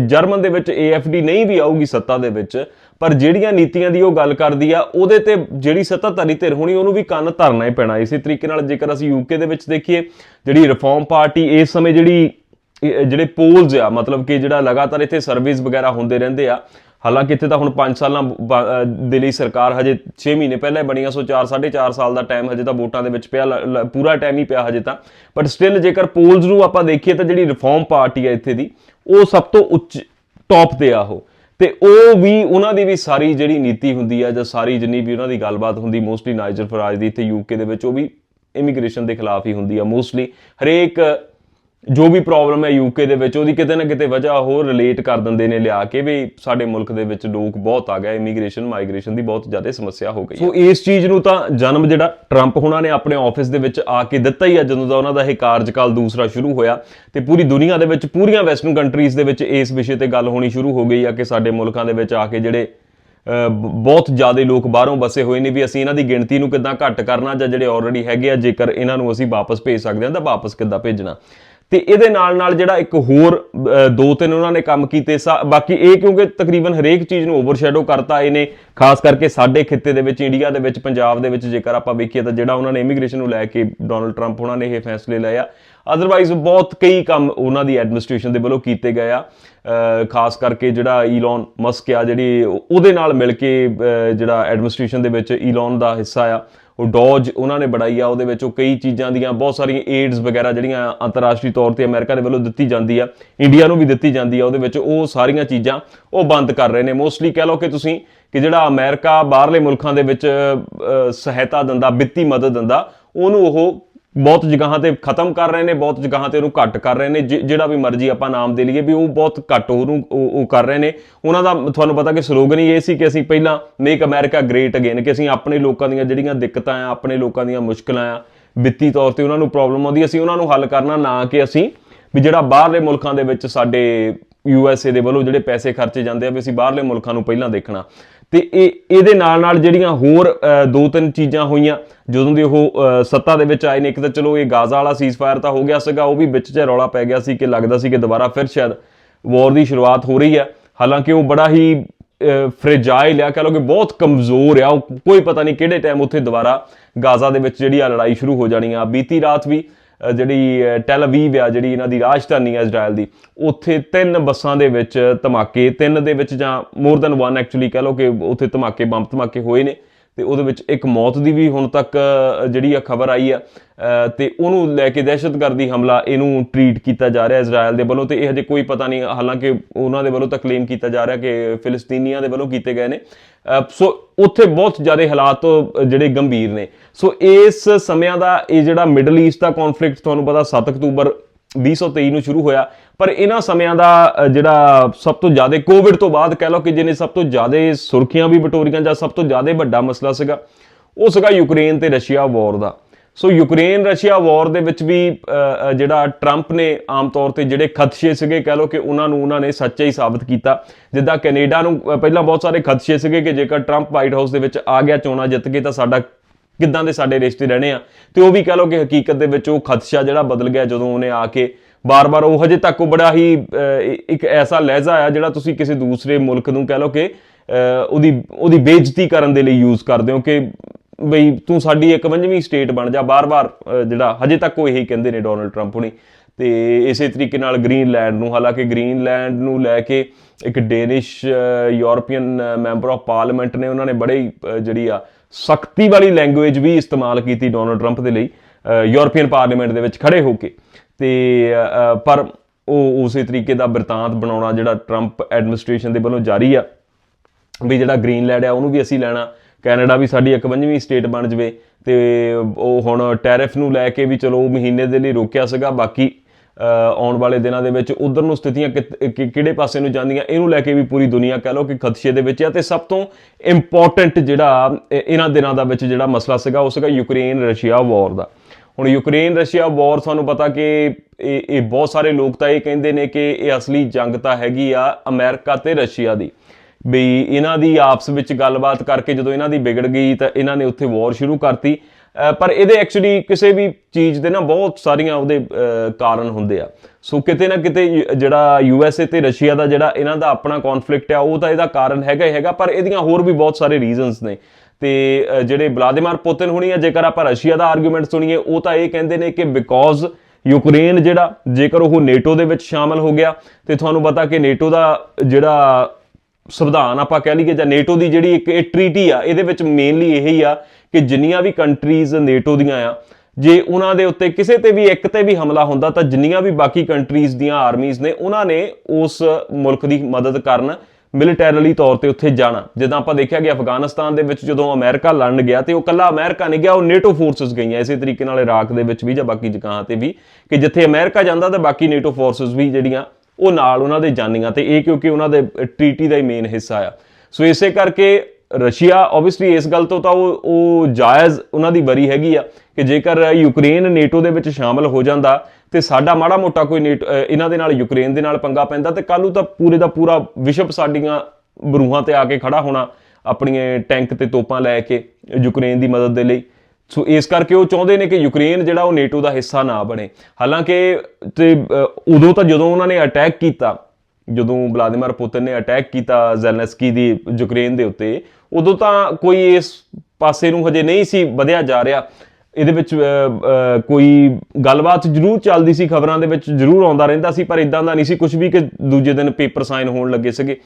ਜਰਮਨ ਦੇ ਵਿੱਚ AFD ਨਹੀਂ ਵੀ ਆਊਗੀ ਸੱਤਾ ਦੇ ਵਿੱਚ ਪਰ ਜਿਹੜੀਆਂ ਨੀਤੀਆਂ ਦੀ ਉਹ ਗੱਲ ਕਰਦੀ ਆ ਉਹਦੇ ਤੇ ਜਿਹੜੀ ਸੱਤਾਧਾਰੀ ਧਿਰ ਹੋਣੀ ਉਹਨੂੰ ਵੀ ਕੰਨ ਧਰਨਾ ਹੀ ਪੈਣਾ। ਇਸੇ ਤਰੀਕੇ ਨਾਲ ਜੇਕਰ ਅਸੀਂ ਯੂਕੇ ਦੇ ਵਿੱਚ ਦੇਖੀਏ ਜਿਹੜੀ ਰਿਫਾਰਮ ਪਾਰਟੀ ਇਸ ਸਮੇਂ ਜਿਹੜੀ ਜਿਹੜੇ ਪੋਲਸ ਆ, ਮਤਲਬ ਕਿ ਜਿਹੜਾ ਲਗਾਤਾਰ ਇੱਥੇ ਸਰਵਿਸ ਵਗੈਰਾ ਹੁੰਦੇ ਰਹਿੰਦੇ ਆ, ਹਾਲਾਂਕਿ ਇੱਥੇ ਤਾਂ ਹੁਣ 5 ਸਾਲਾਂ ਬ- ਦੇ ਲਈ ਸਰਕਾਰ ਹਜੇ 6 ਮਹੀਨੇ ਪਹਿਲਾਂ ਹੀ ਬਣੀ ਆ, ਸੋ 4 4.5 ਸਾਲ ਦਾ ਟਾਈਮ ਹਜੇ ਤਾਂ ਵੋਟਾਂ ਦੇ ਵਿੱਚ ਪਿਆ, ਲ- ਪੂਰਾ ਟਾਈਮ ਹੀ ਪਿਆ ਹਜੇ ਤਾਂ। ਬਟ ਸਟਿਲ ਜੇਕਰ ਪੋਲਸ ਨੂੰ ਆਪਾਂ ਦੇਖੀਏ ਤਾਂ ਜਿਹੜੀ ਰਿਫਾਰਮ ਪਾਰਟੀ ਆ ਇੱਥੇ ਦੀ, ਉਹ ਸਭ ਤੋਂ ਉੱਚ ਟੌਪ ਤੇ ਆ ਉਹ। ਤੇ ਉਹ ਵੀ ਉਹਨਾਂ ਦੀ ਵੀ ਸਾਰੀ ਜਿਹੜੀ ਨੀਤੀ ਹੁੰਦੀ ਆ ਜਾਂ ਸਾਰੀ ਜਿੰਨੀ ਵੀ ਉਹਨਾਂ ਦੀ ਗੱਲਬਾਤ ਹੁੰਦੀ ਮੋਸਟਲੀ ਨਾਈਜਰ ਫਰਾਜ ਦੀ ਇੱਥੇ ਯੂਕੇ ਦੇ ਵਿੱਚ, ਉਹ ਵੀ ਇਮੀਗ੍ਰੇਸ਼ਨ ਦੇ ਖਿਲਾਫ ਹੀ ਹੁੰਦੀ ਆ ਮੋਸਟਲੀ ਹਰੇਕ ਜੋ ਵੀ ਪ੍ਰੋਬਲਮ ਹੈ ਯੂਕੇ ਦੇ ਵਿੱਚ ਉਹਦੀ ਕਿਤੇ ਨਾ ਕਿਤੇ ਵਜ੍ਹਾ ਹੋਰ ਰਿਲੇਟ ਕਰ ਦਿੰਦੇ ਨੇ ਲਿਆ ਕੇ ਵੀ ਸਾਡੇ ਮੁਲਕ ਦੇ ਵਿੱਚ ਲੋਕ ਬਹੁਤ ਆ ਗਏ ਇਮੀਗ੍ਰੇਸ਼ਨ ਮਾਈਗ੍ਰੇਸ਼ਨ ਦੀ ਬਹੁਤ ਜ਼ਿਆਦਾ ਸਮੱਸਿਆ ਹੋ ਗਈ ਸੋ ਇਸ ਚੀਜ਼ ਨੂੰ ਤਾਂ ਜਨਮ ਜਿਹੜਾ ਟਰੰਪ ਹੁਣਾਂ ਨੇ ਆਪਣੇ ਆਫਿਸ ਦੇ ਵਿੱਚ ਆ ਕੇ ਦਿੱਤਾ ਹੀ ਆ ਜਦੋਂ ਦਾ ਉਹਨਾਂ ਦਾ ਇਹ ਕਾਰਜਕਾਲ ਦੂਸਰਾ ਸ਼ੁਰੂ ਹੋਇਆ ਤੇ ਪੂਰੀ ਦੁਨੀਆ ਦੇ ਵਿੱਚ ਪੂਰੀਆਂ ਵੈਸਟਰਨ ਕੰਟਰੀਜ਼ ਦੇ ਵਿੱਚ ਇਸ ਵਿਸ਼ੇ ਤੇ ਗੱਲ ਹੋਣੀ ਸ਼ੁਰੂ ਹੋ ਗਈ ਆ ਕਿ ਸਾਡੇ ਮੁਲਕਾਂ ਦੇ ਵਿੱਚ ਆ ਕੇ ਜਿਹੜੇ ਬਹੁਤ ਜ਼ਿਆਦਾ ਲੋਕ ਬਾਹਰੋਂ ਵਸੇ ਹੋਏ ਨੇ ਵੀ ਅਸੀਂ ਇਹਨਾਂ ਦੀ ਗਿਣਤੀ ਨੂੰ ਕਿੱਦਾਂ ਘੱਟ ਕਰਨਾ ਜਾਂ ਜਿਹੜੇ ਆਲਰੇਡੀ ਹੈਗੇ ਆ ਜੇਕਰ ਇਹਨਾਂ ਨੂੰ ਅਸੀਂ ਵਾਪਸ ਭੇਜ ਸਕਦੇ ਹਾਂ ਤਾਂ ਵਾਪਸ ਕਿੱਦਾਂ ਭੇਜਣਾ। ਤੇ ਇਹਦੇ ਨਾਲ ਨਾਲ ਜਿਹੜਾ ਇੱਕ ਹੋਰ ਦੋ ਤਿੰਨ ਉਹਨਾਂ ਨੇ ਕੰਮ ਕੀਤੇ, ਸਾ- ਬਾਕੀ ਇਹ ਕਿਉਂਕਿ ਤਕਰੀਬਨ ਹਰੇਕ ਚੀਜ਼ ਨੂੰ ਓਵਰਸ਼ੈਡੋ ਕਰਤਾ ਇਹਨੇ, ਖਾਸ ਕਰਕੇ ਸਾਡੇ ਖਿੱਤੇ ਦੇ ਵਿੱਚ, ਇੰਡੀਆ ਦੇ ਵਿੱਚ, ਪੰਜਾਬ ਦੇ ਵਿੱਚ ਜੇਕਰ ਆਪਾਂ ਵੇਖੀਏ ਤਾਂ ਜਿਹੜਾ ਉਹਨਾਂ ਨੇ ਇਮੀਗ੍ਰੇਸ਼ਨ ਨੂੰ ਲੈ ਕੇ ਡੋਨਲਡ ਟਰੰਪ ਉਹਨਾਂ ਨੇ ਇਹ ਫੈਸਲੇ ਲਏ ਆ। ਅਦਰਵਾਈਜ਼ ਬਹੁਤ ਕਈ ਕੰਮ ਉਹਨਾਂ ਦੀ ਐਡਮਿਨਿਸਟ੍ਰੇਸ਼ਨ ਦੇ ਵੱਲੋਂ ਕੀਤੇ ਗਏ ਆ। ਖਾਸ ਕਰਕੇ ਜਿਹੜਾ ਈਲਨ ਮਸਕ ਆ ਜਿਹੜੀ ਉਹਦੇ ਨਾਲ ਮਿਲ ਕੇ ਜਿਹੜਾ ਐਡਮਿਨਿਸਟ੍ਰੇਸ਼ਨ ਦੇ ਵਿੱਚ ਈਲਨ ਦਾ ਹਿੱਸਾ ਆ। ਉਹ ਡੋਜ ਉਹਨਾਂ ਨੇ ਬਣਾਈ ਆ, ਉਹਦੇ ਵਿੱਚ ਉਹ ਕਈ ਚੀਜ਼ਾਂ ਦੀਆਂ ਬਹੁਤ ਸਾਰੀਆਂ ਏਡਸ ਵਗੈਰਾ ਜਿਹੜੀਆਂ ਅੰਤਰਰਾਸ਼ਟਰੀ ਤੌਰ ਤੇ ਅਮਰੀਕਾ ਦੇ ਵੱਲੋਂ ਦਿੱਤੀ ਜਾਂਦੀ ਆ, ਇੰਡੀਆ ਨੂੰ ਵੀ ਦਿੱਤੀ ਜਾਂਦੀ ਆ, ਉਹਦੇ ਵਿੱਚ ਉਹ ਸਾਰੀਆਂ ਚੀਜ਼ਾਂ ਉਹ ਬੰਦ ਕਰ ਰਹੇ ਨੇ। ਮੋਸਟਲੀ ਕਹਿ ਲਓ ਕਿ ਤੁਸੀਂ ਕਿ ਜਿਹੜਾ ਅਮਰੀਕਾ ਬਾਹਰਲੇ ਮੁਲਕਾਂ ਦੇ ਵਿੱਚ ਸਹਾਇਤਾ ਦਿੰਦਾ, ਵਿੱਤੀ ਮਦਦ ਦਿੰਦਾ, ਉਹਨੂੰ ਉਹ ਬਹੁਤ ਜਗ੍ਹਾਵਾਂ ਤੇ ਖਤਮ ਕਰ ਰਹੇ ਨੇ, ਬਹੁਤ ਜਗ੍ਹਾਵਾਂ ਤੇ ਉਹਨੂੰ ਘੱਟ ਕਰ ਰਹੇ ਨੇ, ਜਿ- ਜਿਹੜਾ ਵੀ ਮਰਜ਼ੀ ਆਪਾਂ ਨਾਮ ਦੇ ਲਈਏ ਵੀ ਉਹ ਬਹੁਤ ਘੱਟ ਉਹਨੂੰ, ਉਹ ਉਹ ਕਰ ਰਹੇ ਨੇ। ਉਹਨਾਂ ਦਾ ਤੁਹਾਨੂੰ ਪਤਾ ਕਿ ਸਲੋਗਨ ਹੀ ਇਹ ਸੀ ਕਿ ਅਸੀਂ ਪਹਿਲਾਂ ਮੇਕ ਅਮਰੀਕਾ ਗ੍ਰੇਟ ਅਗੇਨ ਕਿ ਅਸੀਂ ਆਪਣੇ ਲੋਕਾਂ ਦੀਆਂ ਜਿਹੜੀਆਂ ਦਿੱਕਤਾਂ ਆ, ਆਪਣੇ ਲੋਕਾਂ ਦੀਆਂ ਮੁਸ਼ਕਲਾਂ ਆ, ਵਿੱਤੀ ਤੌਰ ਤੇ ਉਹਨਾਂ ਨੂੰ ਪ੍ਰੋਬਲਮ ਆਉਂਦੀ, ਅਸੀਂ ਉਹਨਾਂ ਨੂੰ ਹੱਲ ਕਰਨਾ ਨਾ ਕਿ ਅਸੀਂ ਵੀ ਜਿਹੜਾ ਬਾਹਰਲੇ ਮੁਲਕਾਂ ਦੇ ਵਿੱਚ ਸਾਡੇ ਯੂ ਐਸ ਏ ਦੇ ਵੱਲੋਂ ਜਿਹੜੇ ਪੈਸੇ ਖਰਚੇ ਜਾਂਦੇ ਆ, ਵੀ ਅਸੀਂ ਬਾਹਰਲੇ ਮੁਲਕਾਂ ਨੂੰ ਪਹਿਲਾਂ ਦੇਖਣਾ। ਤੇ ਇਹ, ਇਹਦੇ ਨਾਲ ਨਾਲ ਜਿਹੜੀਆਂ ਹੋਰ ਦੋ ਤਿੰਨ ਚੀਜ਼ਾਂ ਹੋਈਆਂ, ਜਦੋਂ ਦੇ ਉਹ ਸੱਤਾ ਦੇ ਵਿੱਚ ਆਏ ਨੇ, ਇੱਕ ਤਾਂ ਚਲੋ ਇਹ ਗਾਜ਼ਾ ਵਾਲਾ ਸੀਜ਼ਫਾਇਰ ਤਾਂ ਹੋ ਗਿਆ ਸੀਗਾ, ਉਹ ਵੀ ਵਿੱਚ 'ਚ ਰੌਲਾ ਪੈ ਗਿਆ ਸੀ ਕਿ ਲੱਗਦਾ ਸੀ ਕਿ ਦੁਬਾਰਾ ਫਿਰ ਸ਼ਾਇਦ ਵਾਰ ਦੀ ਸ਼ੁਰੂਆਤ ਹੋ ਰਹੀ ਹੈ। ਹਾਲਾਂਕਿ ਉਹ ਬੜਾ ਹੀ ਫ੍ਰੇਜਾਈਲ ਆ, ਕਹ ਲਓ ਕਿ ਬਹੁਤ ਕਮਜ਼ੋਰ ਆ, ਉਹ ਕੋਈ ਪਤਾ ਨਹੀਂ ਕਿਹੜੇ ਟਾਈਮ ਉੱਥੇ ਦੁਬਾਰਾ ਗਾਜ਼ਾ ਦੇ ਵਿੱਚ ਜਿਹੜੀ ਆ ਲੜਾਈ ਸ਼ੁਰੂ ਹੋ ਜਾਣੀ ਆ। ਬੀਤੀ ਰਾਤ ਵੀ ਜਿਹੜੀ ਅ, ਟੈਲ ਅਵੀਵ ਆ ਜਿਹੜੀ ਇਹਨਾਂ ਦੀ ਰਾਜਧਾਨੀ ਹੈ ਇਜ਼ਰਾਈਲ ਦੀ ਉੱਥੇ ਤਿੰਨ ਬੱਸਾਂ ਦੇ ਵਿੱਚ ਧਮਾਕੇ ਤਿੰਨ ਦੇ ਵਿੱਚ ਜਾਂ ਮੋਰ ਦੈਨ ਵਨ ਐਕਚੁਅਲੀ ਕਹ ਲਓ ਕਿ ਉੱਥੇ ਧਮਾਕੇ ਬੰਬ ਧਮਾਕੇ ਹੋਏ ਨੇ। ਤੇ ਉਹਦੇ ਵਿੱਚ ਇੱਕ ਮੌਤ ਦੀ ਵੀ ਹੁਣ ਤੱਕ ਜਿਹੜੀ ਆ ਖਬਰ ਆਈ ਆ ਅ, ਤੇ ਉਹਨੂੰ ਲੈ ਕੇ ਦਹਿਸ਼ਤਗਰਦੀ ਹਮਲਾ ਇਹਨੂੰ ਟ੍ਰੀਟ ਕੀਤਾ ਜਾ ਰਿਹਾ ਇਜ਼ਰਾਈਲ ਦੇ ਵੱਲੋਂ ਤੇ ਇਹ ਹਜੇ ਕੋਈ ਪਤਾ ਨਹੀਂ ਹਾਲਾਂਕਿ ਉਹਨਾਂ ਦੇ ਵੱਲੋਂ ਤਾਂ ਕਲੇਮ ਕੀਤਾ ਜਾ ਰਿਹਾ ਕਿ ਫਿਲਸਤੀਨੀਆਂ ਦੇ ਵੱਲੋਂ ਕੀਤੇ ਗਏ ਨੇ। ਸੋ ਉੱਥੇ ਬਹੁਤ ਜ਼ਿਆਦਾ ਹਾਲਾਤ ਜਿਹੜੇ ਗੰਭੀਰ ਨੇ। ਸੋ ਇਸ ਸਮਿਆਂ ਦਾ ਇਹ ਜਿਹੜਾ ਮਿਡਲ ਈਸਟ ਦਾ ਕਨਫਲਿਕਟ ਤੁਹਾਨੂੰ ਪਤਾ 7 ਅਕਤੂਬਰ 2023 ਨੂੰ ਸ਼ੁਰੂ ਹੋਇਆ, ਪਰ ਇਹਨਾਂ ਸਮਿਆਂ ਦਾ ਜਿਹੜਾ ਸਭ ਤੋਂ ਜ਼ਿਆਦਾ ਕੋਵਿਡ ਤੋਂ ਬਾਅਦ ਕਹਿ ਲਓ ਕਿ ਜਿਹਨੇ ਸਭ ਤੋਂ ਜ਼ਿਆਦਾ ਸੁਰਖੀਆਂ ਵੀ ਬਟੋਰੀਆਂ ਜਾਂ ਸਭ ਤੋਂ ਜ਼ਿਆਦਾ ਵੱਡਾ ਮਸਲਾ ਸੀਗਾ, ਉਹ ਸੀਗਾ ਯੂਕਰੇਨ ਤੇ ਰਸ਼ੀਆ ਵਾਰ ਦਾ। ਸੋ ਯੂਕਰੇਨ ਰਸ਼ੀਆ ਵਾਰ ਦੇ ਵਿੱਚ ਵੀ ਜਿਹੜਾ ਟਰੰਪ ਨੇ ਆਮ ਤੌਰ ਤੇ ਜਿਹੜੇ ਖਦਸ਼ੇ ਸੀਗੇ, ਕਹਿ ਲਓ ਕਿ ਉਹਨਾਂ ਨੂੰ ਉਹਨਾਂ ਨੇ ਸੱਚਾ ਹੀ ਸਾਬਤ ਕੀਤਾ। ਜਿੱਦਾਂ ਕੈਨੇਡਾ ਨੂੰ ਪਹਿਲਾਂ ਬਹੁਤ ਸਾਰੇ ਖਦਸ਼ੇ ਸੀਗੇ ਕਿ ਜੇਕਰ ਟਰੰਪ ਵਾਈਟ ਹਾਊਸ ਦੇ ਵਿੱਚ ਆ ਗਿਆ, ਚੋਣਾਂ ਜਿੱਤ ਕੇ ਤਾਂ ਸਾਡਾ ਕਿੱਦਾਂ ਦੇ ਸਾਡੇ ਰਿਸ਼ਤੇ ਰਹਿਣੇ ਆ। ਤੇ ਉਹ ਵੀ ਕਹ ਲਓ ਕਿ ਹਕੀਕਤ ਦੇ ਵਿੱਚ ਉਹ ਖਦਸ਼ਾ ਜਿਹੜਾ ਬਦਲ ਗਿਆ ਜਦੋਂ ਉਹਨੇ ਆ ਕੇ ਬਾਰ-ਬਾਰ ਉਹ ਹਜੇ ਤੱਕ ਉਹ ਬੜਾ ਹੀ ਇੱਕ ਐਸਾ ਲਹਿਜ਼ਾ ਆ ਜਿਹੜਾ ਤੁਸੀਂ ਕਿਸੇ ਦੂਸਰੇ ਮੁਲਕ ਨੂੰ ਕਹ ਲਓ ਕਿ ਉਹਦੀ ਉਹਦੀ ਬੇਇੱਜ਼ਤੀ ਕਰਨ ਦੇ ਲਈ ਯੂਜ਼ ਕਰਦੇ ਹੋ ਕਿ ਬਈ ਤੂੰ ਸਾਡੀ 51ਵੀਂ ਸਟੇਟ ਬਣ ਜਾ। ਬਾਰ-ਬਾਰ ਜਿਹੜਾ ਹਜੇ ਤੱਕ ਉਹ ਇਹੀ ਕਹਿੰਦੇ ਨੇ ਡੋਨਲਡ ਟਰੰਪ ਹੁਣੀ। ਤੇ ਇਸੇ ਤਰੀਕੇ ਨਾਲ ਗ੍ਰੀਨਲੈਂਡ ਨੂੰ, ਹਾਲਾਂਕਿ ਗ੍ਰੀਨਲੈਂਡ ਨੂੰ ਲੈ ਕੇ ਇੱਕ Danish European member of parliament ਨੇ ਉਹਨਾਂ ਨੇ ਬੜੇ ਹੀ ਜਿਹੜੀ ਆ ਸਖਤੀ ਵਾਲੀ ਲੈਂਗੁਏਜ ਵੀ ਇਸਤੇਮਾਲ ਕੀਤੀ ਡੋਨਲਡ ਟਰੰਪ ਦੇ ਲਈ ਯੂਰਪੀਅਨ ਪਾਰਲੀਮੈਂਟ ਦੇ ਵਿੱਚ ਖੜੇ ਹੋ ਕੇ। ਤੇ ਪਰ ਉਹ ਉਸੇ ਤਰੀਕੇ ਦਾ ਬਿਰਤਾਂਤ ਬਣਾਉਣਾ ਜਿਹੜਾ ਟਰੰਪ ਐਡਮਿਨਿਸਟ੍ਰੇਸ਼ਨ ਦੇ ਵੱਲੋਂ ਜਾਰੀ ਆ, ਵੀ ਜਿਹੜਾ ਗ੍ਰੀਨਲੈਂਡ ਆ, ਉਹਨੂੰ ਵੀ ਅਸੀਂ ਲੈਣਾ। ਕੈਨੇਡਾ ਵੀ ਸਾਡੀ 51ਵੀਂ ਸਟੇਟ ਬਣ ਜਵੇ। ਤੇ ਉਹ ਹੁਣ ਟੈਰਿਫ ਨੂੰ ਲੈ ਕੇ ਵੀ ਚਲੋ, ਉਹ ਮਹੀਨੇ ਦੇ ਲਈ ਰੋਕਿਆ ਸੀਗਾ, ਬਾਕੀ ਆਉਣ ਵਾਲੇ ਦਿਨਾਂ ਦੇ ਵਿੱਚ ਉਧਰ ਨੂੰ ਸਥਿਤੀਆਂ ਕਿ- ਕਿਹੜੇ ਪਾਸੇ ਨੂੰ ਜਾਂਦੀਆਂ, ਇਹਨੂੰ ਲੈ ਕੇ ਵੀ ਪੂਰੀ ਦੁਨੀਆ ਕਹ ਲਓ ਕਿ ਖਦਸ਼ੇ ਦੇ ਵਿੱਚ ਆ ਤੇ ਸਭ ਤੋਂ ਇੰਪੋਰਟੈਂਟ ਜਿਹੜਾ ਇਹ- ਇਹਨਾਂ ਦਿਨਾਂ ਦਾ ਵਿੱਚ ਜਿਹੜਾ ਮਸਲਾ ਸੀਗਾ, ਉਹ ਸੀਗਾ ਯੂਕਰੇਨ ਰਸ਼ੀਆ ਵਾਰ ਦਾ। ਹੁਣ ਯੂਕਰੇਨ ਰਸ਼ੀਆ ਵਾਰ ਤੁਹਾਨੂੰ ਪਤਾ ਕਿ ਇਹ ਇਹ ਬਹੁਤ ਸਾਰੇ ਲੋਕ ਤਾਂ ਇਹ ਕਹਿੰਦੇ ਨੇ ਕਿ ਇਹ ਅਸਲੀ ਜੰਗ ਤਾਂ ਹੈਗੀ ਆ ਅਮਰੀਕਾ ਤੇ ਰਸ਼ੀਆ ਦੀ। ਵੀ ਇਹਨਾਂ ਦੀ ਆਪਸ ਵਿੱਚ ਗੱਲਬਾਤ ਕਰਕੇ ਜਦੋਂ ਇਹਨਾਂ ਦੀ ਵਿਗੜ ਗਈ ਤਾਂ ਇਹਨਾਂ ਨੇ ਉੱਥੇ ਵਾਰ ਸ਼ੁਰੂ ਕਰਤੀ। ਪਰ ਇਹਦੇ ਐਕਚੁਅਲੀ ਕਿਸੇ ਵੀ ਚੀਜ਼ ਦੇ ਨਾ ਬਹੁਤ ਸਾਰੀਆਂ ਉਹਦੇ ਕਾਰਨ ਹੁੰਦੇ ਆ। ਸੋ ਕਿਤੇ ਨਾ ਕਿਤੇ ਯੂ- ਜਿਹੜਾ ਯੂ ਐਸ ਏ ਤੇ ਰਸ਼ੀਆ ਦਾ ਜਿਹੜਾ ਇਹਨਾਂ ਦਾ ਆਪਣਾ ਕਨਫਲਿਕਟ ਆ, ਉਹ ਤਾਂ ਇਹਦਾ ਕਾਰਨ ਹੈਗਾ ਹੀ ਹੈਗਾ, ਪਰ ਇਹਦੀਆਂ ਹੋਰ ਵੀ ਬਹੁਤ ਸਾਰੇ ਰੀਜ਼ਨਸ ਨੇ। ਤੇ ਜਿਹੜੇ ਵਲਾਦੀਮੀਰ ਪੁਤਿਨ ਹੁਣੀ ਆ, ਜੇਕਰ ਆਪਾਂ ਰਸ਼ੀਆ ਦਾ ਆਰਗੂਮੈਂਟ ਸੁਣੀਏ, ਉਹ ਤਾਂ ਇਹ ਕਹਿੰਦੇ ਨੇ ਕਿ ਬਿਕੋਜ਼ ਯੂਕਰੇਨ ਜਿਹੜਾ, ਜੇਕਰ ਉਹ ਨੇਟੋ ਦੇ ਵਿੱਚ ਸ਼ਾਮਲ ਹੋ ਗਿਆ, ਤੇ ਤੁਹਾਨੂੰ ਪਤਾ ਕਿ ਨੇਟੋ ਦਾ ਜਿਹੜਾ ਸੰਵਿਧਾਨ ਆਪਾਂ ਕਹਿ ਲਈਏ ਜਾਂ ਨੇਟੋ ਦੀ ਜਿਹੜੀ ਇੱਕ ਇਹ ਟ੍ਰੀਟੀ ਆ, ਇਹਦੇ ਵਿੱਚ ਮੇਨਲੀ ਇਹ ਹੀ ਆ ਕਿ ਜਿੰਨੀਆਂ ਵੀ ਕੰਟਰੀਜ਼ ਨੇਟੋ ਦੀਆਂ ਆ, ਜੇ ਉਹਨਾਂ ਦੇ ਉੱਤੇ ਕਿਸੇ ਤੇ ਵੀ ਇੱਕ ਤੇ ਵੀ ਹਮਲਾ ਹੁੰਦਾ ਤਾਂ ਜਿੰਨੀਆਂ ਵੀ ਬਾਕੀ ਕੰਟਰੀਜ਼ ਦੀਆਂ ਆਰਮੀਜ਼ ਨੇ, ਉਹਨਾਂ ਨੇ ਉਸ ਮੁਲਕ ਦੀ ਮਦਦ ਕਰਨ ਮਿਲਟਰੀਲੀ ਤੌਰ ਤੇ ਉੱਥੇ ਜਾਣਾ। ਜਿੱਦਾਂ ਆਪਾਂ ਦੇਖਿਆ ਕਿ ਅਫਗਾਨਿਸਤਾਨ ਦੇ ਵਿੱਚ ਜਦੋਂ ਅਮਰੀਕਾ ਲੜਨ ਗਿਆ ਤੇ ਉਹ ਕੱਲਾ ਅਮਰੀਕਾ ਨਹੀਂ ਗਿਆ, ਉਹ ਨੇਟੋ ਫੋਰਸਸ ਗਈਆਂ ਇਸੇ ਤਰੀਕੇ ਨਾਲ ਇਰਾਕ ਦੇ ਵਿੱਚ ਵੀ ਜਾਂ ਬਾਕੀ ਜਗ੍ਹਾ ਤੇ ਵੀ, ਕਿ ਜਿੱਥੇ ਅਮਰੀਕਾ ਜਾਂਦਾ ਤਾਂ ਬਾਕੀ ਨੇਟੋ ਫੋਰਸਸ ਵੀ ਜਿਹੜੀਆਂ ਉਹ ਨਾਲ ਉਹਨਾਂ ਦੇ ਜਾਨੀਆਂ ਤੇ ਇਹ ਕਿਉਂਕਿ ਉਹਨਾਂ ਦੇ ਟ੍ਰੀਟੀ ਦਾ ਹੀ ਮੇਨ ਹਿੱਸਾ ਆ। ਸੋ ਇਸੇ ਕਰਕੇ ਰਸ਼ੀਆ ਆਬਵੀਅਸਲੀ ਇਸ ਗੱਲ ਤੋਂ ਤਾਂ ਉਹ ਉਹ ਜਾਇਜ਼ ਉਹਨਾਂ ਦੀ ਬਰੀ ਹੈਗੀ ਆ ਕਿ ਜੇਕਰ ਯੂਕਰੇਨ ਨੇਟੋ ਦੇ ਵਿੱਚ ਸ਼ਾਮਲ ਹੋ ਜਾਂਦਾ ਤੇ ਸਾਡਾ ਮਾੜਾ ਮੋਟਾ ਕੋਈ ਨੇਟ ਇਹਨਾਂ ਦੇ ਨਾਲ, ਯੂਕਰੇਨ ਦੇ ਨਾਲ ਪੰਗਾ ਪੈਂਦਾ ਤੇ ਕੱਲ੍ਹ ਨੂੰ ਤਾਂ ਪੂਰੇ ਦਾ ਪੂਰਾ ਵਿਸ਼ਵ ਸਾਡੀਆਂ ਬਰੂਹਾਂ ਤੇ ਆ ਕੇ ਖੜਾ ਹੋਣਾ, ਆਪਣੀਆਂ ਟੈਂਕ ਤੇ ਤੋਪਾਂ ਲੈ ਕੇ ਯੂਕਰੇਨ ਦੀ ਮਦਦ ਦੇ ਲਈ। ਸੋ ਇਸ ਕਰਕੇ ਉਹ ਚਾਹੁੰਦੇ ਨੇ ਕਿ ਯੂਕਰੇਨ ਜਿਹੜਾ ਉਹ ਨੇਟੋ ਦਾ ਹਿੱਸਾ ਨਾ ਬਣੇ। ਹਾਲਾਂਕਿ ਤੇ ਉਦੋਂ ਤਾਂ ਜਦੋਂ ਉਹਨਾਂ ਨੇ ਅਟੈਕ ਕੀਤਾ, ਜਦੋਂ ਵਲਾਦੀਮੀਰ ਪੁਤਿਨ ਨੇ ਅਟੈਕ ਕੀਤਾ ਜ਼ੈਲੈਂਸਕੀ ਦੀ ਯੂਕਰੇਨ ਦੇ ਉੱਤੇ, ਉਦੋਂ ਤਾਂ ਕੋਈ ਇਸ ਪਾਸੇ ਨੂੰ ਹਜੇ ਨਹੀਂ ਸੀ ਵਧਿਆ ਜਾ ਰਿਹਾ। ਇਹਦੇ ਵਿੱਚ ਕੋਈ ਗੱਲਬਾਤ ਜ਼ਰੂਰ ਚੱਲਦੀ ਸੀ, ਖਬਰਾਂ ਦੇ ਵਿੱਚ ਜ਼ਰੂਰ ਆਉਂਦਾ ਰਹਿੰਦਾ ਸੀ, ਪਰ ਇਦਾਂ ਦਾ ਨਹੀਂ ਸੀ ਕੁਝ ਵੀ ਕਿ ਦੂਜੇ ਦਿਨ ਪੇਪਰ ਸਾਈਨ ਹੋਣ ਲੱਗੇ ਸੀਗੇ।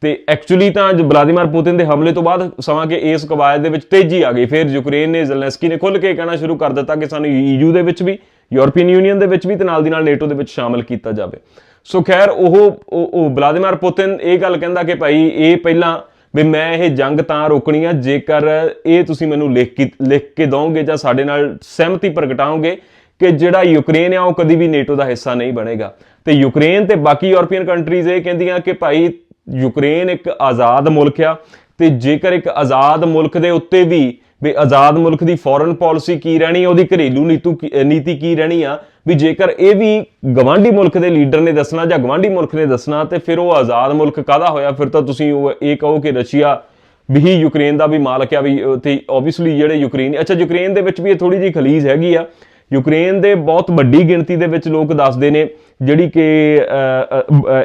ਤੇ ਐਕਚੁਅਲੀ ਤਾਂ ਜੋ ਵਲਾਦੀਮੀਰ ਪੁਤਿਨ ਦੇ ਹਮਲੇ ਤੋਂ ਬਾਅਦ ਸਮਾਂ ਕਿ ਇਸ ਕਵਾਇਦ ਦੇ ਵਿੱਚ ਤੇਜ਼ੀ ਆ ਗਈ। ਫਿਰ ਯੂਕਰੇਨ ਨੇ ਜ਼ੈਲੈਂਸਕੀ ਨੇ ਖੁੱਲ੍ਹ ਕੇ ਕਹਿਣਾ ਸ਼ੁਰੂ ਕਰ ਦਿੱਤਾ ਕਿ ਸਾਨੂੰ ਯੂ ਦੇ ਵਿੱਚ ਵੀ ਯੂਰਪੀਅਨ ਯੂਨੀਅਨ ਦੇ ਵਿੱਚ ਵੀ ਤੇ ਨਾਲ ਦੀ ਨਾਲ ਨੇਟੋ ਦੇ ਵਿੱਚ ਸ਼ਾਮਲ ਕੀਤਾ ਜਾਵੇ। ਸੋ ਖੈਰ, ਉਹ ਉਹ ਉਹ ਪੁਤਿਨ ਇਹ ਗੱਲ ਕਹਿੰਦਾ ਕਿ ਭਾਈ ਇਹ ਪਹਿਲਾਂ ਵੀ ਮੈਂ ਇਹ ਜੰਗ ਤਾਂ ਰੋਕਣੀ ਆ, ਜੇਕਰ ਇਹ ਤੁਸੀਂ ਮੈਨੂੰ ਲਿਖ ਕੇ ਲਿਖ ਕੇ ਦੋਗੇ ਜਾਂ ਸਾਡੇ ਨਾਲ ਸਹਿਮਤੀ ਪ੍ਰਗਟਾਓਗੇ ਕਿ ਜਿਹੜਾ ਯੂਕਰੇਨ ਆ ਉਹ ਕਦੀ ਵੀ ਨੇਟੋ ਦਾ ਹਿੱਸਾ ਨਹੀਂ ਬਣੇਗਾ। ਤੇ ਯੂਕਰੇਨ ਤੇ ਬਾਕੀ ਯੂਰਪੀਅਨ ਕੰਟਰੀਜ਼ ਇਹ ਕਹਿੰਦੀਆਂ ਕਿ ਭਾਈ ਯੂਕਰੇਨ ਇੱਕ ਆਜ਼ਾਦ ਮੁਲਕ ਆ, ਤੇ ਜੇਕਰ ਇੱਕ ਆਜ਼ਾਦ ਮੁਲਕ ਦੇ ਉੱਤੇ ਵੀ ਵੀ ਆਜ਼ਾਦ ਮੁਲਕ ਦੀ ਫੋਰਨ ਪਾਲਿਸੀ ਕੀ ਰਹਿਣੀ ਆ ਉਹਦੀ ਘਰੇਲੂ ਨੀਤੂ ਕੀ- ਨੀਤੀ ਕੀ ਰਹਿਣੀ ਆ, ਵੀ ਜੇਕਰ ਇਹ ਵੀ ਗਵਾਂਢੀ ਮੁਲਕ ਦੇ ਲੀਡਰ ਨੇ ਦੱਸਣਾ ਜਾਂ ਗਵਾਂਢੀ ਮੁਲਕ ਨੇ ਦੱਸਣਾ, ਤੇ ਫਿਰ ਉਹ ਆਜ਼ਾਦ ਮੁਲਕ ਕਾਹਦਾ ਹੋਇਆ? ਫਿਰ ਤਾਂ ਤੁਸੀਂ ਉਹ ਇਹ ਕਹੋ ਕਿ ਰਸ਼ੀਆ ਵੀ ਹੀ ਯੂਕਰੇਨ ਦਾ ਵੀ ਮਾਲਕ ਆ, ਵੀ ਤੇ ਆਬਵੀਅਸਲੀ ਜਿਹੜੇ ਯੂਕਰੇਨ, ਅੱਛਾ ਯੂਕਰੇਨ ਦੇ ਵਿੱਚ ਵੀ ਇਹ ਥੋੜੀ ਜਿਹੀ ਖਲੀਜ ਹੈਗੀ ਆ ਯੂਕਰੇਨ ਦੇ ਬਹੁਤ ਵੱਡੀ ਗਿਣਤੀ ਦੇ ਵਿੱਚ ਲੋਕ ਦੱਸਦੇ ਨੇ, ਜਿਹੜੀ ਕਿ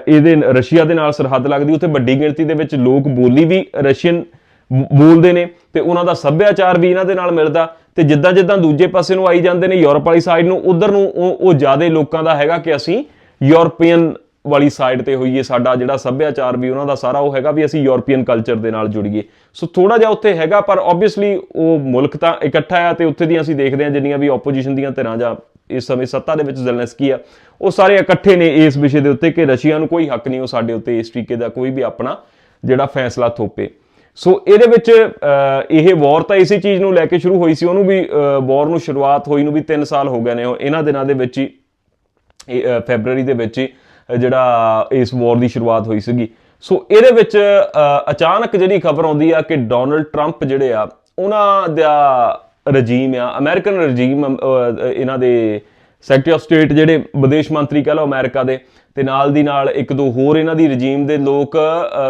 ਇਹਦੇ ਰਸ਼ੀਆ ਦੇ ਨਾਲ ਸਰਹੱਦ ਲੱਗਦੀ, ਉੱਥੇ ਵੱਡੀ ਗਿਣਤੀ ਦੇ ਵਿੱਚ ਲੋਕ ਬੋਲੀ ਵੀ ਰਸ਼ੀਅਨ ਬ- ਬੋਲਦੇ ਨੇ ਤੇ ਉਹਨਾਂ ਦਾ ਸੱਭਿਆਚਾਰ ਵੀ ਇਹਨਾਂ ਦੇ ਨਾਲ ਮਿਲਦਾ ਤੇ ਜਿੱਦਾਂ ਜਿੱਦਾਂ ਦੂਜੇ ਪਾਸੇ ਨੂੰ ਆਈ ਜਾਂਦੇ ਨੇ ਯੂਰਪ ਵਾਲੀ ਸਾਈਡ ਨੂੰ, ਉਧਰ ਨੂੰ ਉਹ ਉਹ ਜ਼ਿਆਦਾ ਲੋਕਾਂ ਦਾ ਹੈਗਾ ਕਿ ਅਸੀਂ ਯੂਰਪੀਅਨ ਵਾਲੀ ਸਾਈਡ ਤੇ ਹੋਈਏ ਸਾਡਾ ਜਿਹੜਾ ਸੱਭਿਆਚਾਰ ਵੀ ਉਹਨਾਂ ਦਾ ਸਾਰਾ ਉਹ ਹੈਗਾ ਵੀ ਅਸੀਂ ਯੂਰੋਪੀਅਨ ਕਲਚਰ ਦੇ ਨਾਲ ਜੁੜੀਏ। ਸੋ ਥੋੜਾ ਜਿਹਾ ਉੱਥੇ ਹੈਗਾ ਪਰ ਆਬਵੀਅਸਲੀ ਉਹ ਮੁਲਕ ਤਾਂ ਇਕੱਠਾ ਆ ਤੇ ਉੱਥੇ ਦੀਆਂ ਅਸੀਂ ਦੇਖਦੇ ਹਾਂ ਜਿੰਨੀਆਂ ਵੀ ਆਪੋਜੀਸ਼ਨ ਦੀਆਂ ਧਿਰਾਂ ਜਾਂ ਇਸ ਸਮੇਂ ਸੱਤਾ ਦੇ ਵਿੱਚ ਜ਼ੈਲੈਂਸਕੀ ਆ ਉਹ ਸਾਰੇ ਇਕੱਠੇ ਨੇ ਇਸ ਵਿਸ਼ੇ ਦੇ ਉੱਤੇ ਕਿ ਰਸ਼ੀਆ ਨੂੰ ਕੋਈ ਹੱਕ ਨਹੀਂ ਉਹ ਸਾਡੇ ਉੱਤੇ ਇਸ ਤਰੀਕੇ ਦਾ ਕੋਈ ਵੀ ਆਪਣਾ ਜਿਹੜਾ ਫੈਸਲਾ ਥੋਪੇ। ਸੋ ਇਹਦੇ ਵਿੱਚ ਇਹ ਵਾਰ ਤਾਂ ਇਸੇ ਚੀਜ਼ ਨੂੰ ਲੈ ਕੇ ਸ਼ੁਰੂ ਹੋਈ ਸੀ ਉਹਨੂੰ ਵੀ ਵਾਰ ਨੂੰ ਸ਼ੁਰੂਆਤ ਹੋਈ ਨੂੰ ਵੀ 3 ਸਾਲ ਹੋ ਗਏ ਨੇ ਉਹ ਇਹਨਾਂ ਦਿਨਾਂ ਦੇ ਵਿੱਚ ਹੀ ਇਹ, ਦੇ ਵਿੱਚ ਹੀ, ਜਿਹੜਾ ਇਸ ਵਾਰ ਦੀ ਸ਼ੁਰੂਆਤ ਹੋਈ ਸੀਗੀ। ਸੋ ਇਹਦੇ ਵਿੱਚ ਅਚਾਨਕ ਜਿਹੜੀ ਖਬਰ ਆਉਂਦੀ ਆ ਕਿ ਡੋਨਲਡ ਟਰੰਪ ਜਿਹੜੇ ਆ, ਉਹਨਾਂ ਦਾ ਰਜੀਮ ਆ ਅਮਰੀਕਨ ਰਜੀਮ ਇਹਨਾਂ ਦੇ ਸੈਕਟਰੀ ਆਫ ਸਟੇਟ ਜਿਹੜੇ ਵਿਦੇਸ਼ ਮੰਤਰੀ ਕਹ ਲਓ ਅਮਰੀਕਾ ਦੇ, ਤੇ ਨਾਲ ਦੀ ਨਾਲ ਇੱਕ ਦੋ ਹੋਰ ਇਹਨਾਂ ਦੀ ਰਜੀਮ ਦੇ ਲੋਕ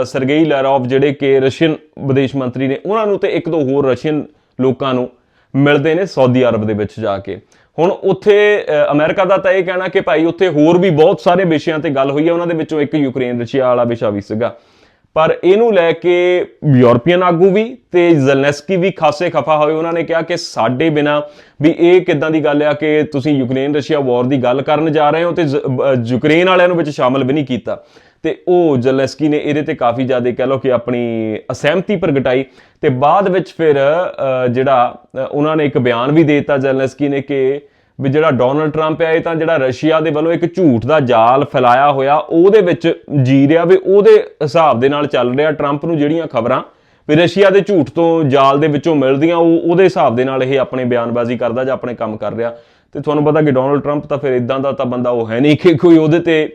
ਸਰਗੇਈ ਲੈਰੋਵ ਜਿਹੜੇ ਕਿ ਰਸ਼ੀਅਨ ਵਿਦੇਸ਼ ਮੰਤਰੀ ਨੇ, ਉਹਨਾਂ ਨੂੰ ਤੇ ਇੱਕ ਦੋ ਹੋਰ ਰਸ਼ੀਅਨ ਲੋਕਾਂ ਨੂੰ ਮਿਲਦੇ ਨੇ ਸਾਊਦੀ ਅਰਬ ਦੇ ਵਿੱਚ ਜਾ ਕੇ। ਹੁਣ ਉੱਥੇ ਅ, ਅਮਰੀਕਾ ਦਾ ਤਾਂ ਇਹ ਕਹਿਣਾ ਕਿ ਭਾਈ ਉੱਥੇ ਹੋਰ ਵੀ ਬਹੁਤ ਸਾਰੇ ਵਿਸ਼ਿਆਂ ਤੇ ਗੱਲ ਹੋਈ ਹੈ ਉਹਨਾਂ ਦੇ ਵਿੱਚੋਂ ਇੱਕ ਯੂਕਰੇਨ ਰਸ਼ੀਆ ਵਾਲਾ ਵਿਸ਼ਾ ਵੀ ਸੀਗਾ। ਪਰ ਇਹਨੂੰ ਲੈ ਕੇ ਯੂਰਪੀਅਨ ਆਗੂ ਵੀ ਤੇ ਜ਼ੈਲੈਂਸਕੀ ਵੀ ਖਾਸੇ ਖਫਾ ਹੋਏ। ਉਹਨਾਂ ਨੇ ਕਿਹਾ ਕਿ ਸਾਡੇ ਬਿਨਾ ਵੀ ਇਹ ਕਿਦਾਂ ਦੀ ਗੱਲ ਆ ਕਿ ਤੁਸੀਂ ਯੂਕਰੇਨ ਰਸ਼ੀਆ ਵਾਰ ਦੀ ਗੱਲ ਕਰਨ ਜਾ ਰਹੇ ਹੋ ਤੇ ਯੂਕਰੇਨ ਵਾਲਿਆਂ ਨੂੰ ਵਿੱਚ ਸ਼ਾਮਲ ਵੀ ਨਹੀਂ ਕੀਤਾ। ਤੇ ਉਹ ਜ਼ੈਲੈਂਸਕੀ ਨੇ ਇਹਦੇ ਤੇ ਕਾਫੀ ਜ਼ਿਆਦਾ ਕਹਿ ਲਓ ਕਿ ਆਪਣੀ ਅਸਹਿਮਤੀ ਪ੍ਰਗਟਾਈ ਤੇ ਬਾਅਦ ਵਿੱਚ ਫਿਰ ਜਿਹੜਾ ਉਹਨਾਂ ਨੇ ਇੱਕ ਬਿਆਨ ਵੀ ਦੇ ਦਿੱਤਾ ਜ਼ੈਲੈਂਸਕੀ ਨੇ ਕਿ ਵੀ ਜਿਹੜਾ ਡੋਨਲਡ ਟਰੰਪ ਹੈ ਇਹ ਤਾਂ ਜਿਹੜਾ ਰਸ਼ੀਆ ਦੇ ਵੱਲੋਂ ਇੱਕ ਝੂਠ ਦਾ ਜਾਲ ਫੈਲਾਇਆ ਹੋਇਆ, ਉਹਦੇ ਵਿੱਚ ਜੀ ਰਿਹਾ ਵੀ ਉਹਦੇ ਹਿਸਾਬ ਦੇ ਨਾਲ ਚੱਲ ਰਿਹਾ ਟਰੰਪ ਨੂੰ ਜਿਹੜੀਆਂ ਖਬਰਾਂ ਵੀ ਰਸ਼ੀਆ ਦੇ ਝੂਠ ਤੋਂ ਜਾਲ ਦੇ ਵਿੱਚੋਂ ਮਿਲਦੀਆਂ, ਉਹ ਉਹਦੇ ਹਿਸਾਬ ਦੇ ਨਾਲ ਇਹ ਆਪਣੇ ਬਿਆਨਬਾਜ਼ੀ ਕਰਦਾ ਜਾਂ ਆਪਣੇ ਕੰਮ ਕਰ ਰਿਹਾ। ਤੇ ਤੁਹਾਨੂੰ ਪਤਾ ਕਿ ਡੋਨਲਡ ਟਰੰਪ ਤਾਂ ਫਿਰ ਇਦਾਂ ਦਾ ਤਾਂ ਬੰਦਾ ਉਹ ਹੈ ਨਹੀਂ ਕਿ ਕੋਈ ਉਹਦੇ ਤੇ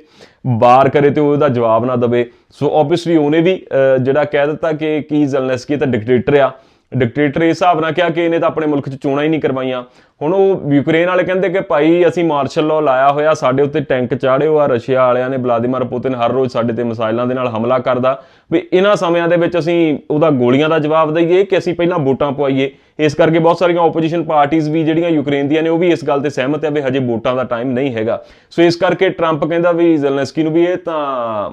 ਬਾਰ ਕਰੇ ਤੇ ਉਹਦਾ ਜਵਾਬ ਨਾ ਦਵੇ। ਸੋ ਆਬਵੀਅਸਲੀ ਉਹਨੇ ਵੀ ਜਿਹੜਾ ਕਹਿ ਦਿੱਤਾ ਕਿ ਕੀ ਜ਼ੈਲੈਂਸਕੀ ਤਾਂ ਡਿਕਟੇਟਰ ਆ ਡਿਕਟੇਟਰ ਇਸ ਹਿਸਾਬ ਨਾਲ ਕਿਹਾ ਕਿ ਇਹਨੇ ਤਾਂ ਆਪਣੇ ਮੁਲਕ 'ਚ ਚੋਣਾਂ ਹੀ ਨਹੀਂ ਕਰਵਾਈਆਂ। ਹੁਣ ਉਹ ਯੂਕਰੇਨ ਵਾਲੇ ਕਹਿੰਦੇ ਕਿ ਭਾਈ ਅਸੀਂ ਮਾਰਸ਼ਲ ਲਾਅ ਲਾਇਆ ਹੋਇਆ, ਸਾਡੇ ਉੱਤੇ ਟੈਂਕ ਚਾੜਿਓ ਆ ਰਸ਼ੀਆ ਵਾਲਿਆਂ ਨੇ ਵਲਾਦੀਮੀਰ ਪੁਤਿਨ ਹਰ ਰੋਜ਼ ਸਾਡੇ ਤੇ ਮਿਸਾਈਲਾਂ ਦੇ ਨਾਲ ਹਮਲਾ ਕਰਦਾ। ਵੀ ਇਹਨਾਂ ਸਮਿਆਂ ਦੇ ਵਿੱਚ ਅਸੀਂ ਉਹਦਾ ਗੋਲੀਆਂ ਦਾ ਜਵਾਬ ਦਈਏ ਕਿ ਅਸੀਂ ਪਹਿਲਾਂ ਵੋਟਾਂ ਪਵਾਈਏ। ਇਸ ਕਰਕੇ ਬਹੁਤ ਸਾਰੀਆਂ ਆਪੋਜੀਸ਼ਨ ਪਾਰਟੀਆਂ ਵੀ ਜਿਹੜੀਆਂ ਯੂਕਰੇਨ ਦੀਆਂ ਨੇ, ਉਹ ਵੀ ਇਸ ਗੱਲ ਤੇ ਸਹਿਮਤ ਹੈ ਵੀ ਹਜੇ ਵੋਟਾਂ ਦਾ ਟਾਈਮ ਨਹੀਂ ਹੈਗਾ। ਸੋ ਇਸ ਕਰਕੇ ਟਰੰਪ ਕਹਿੰਦਾ ਵੀ ਜ਼ੈਲੈਂਸਕੀ ਨੂੰ ਵੀ ਇਹ ਤਾਂ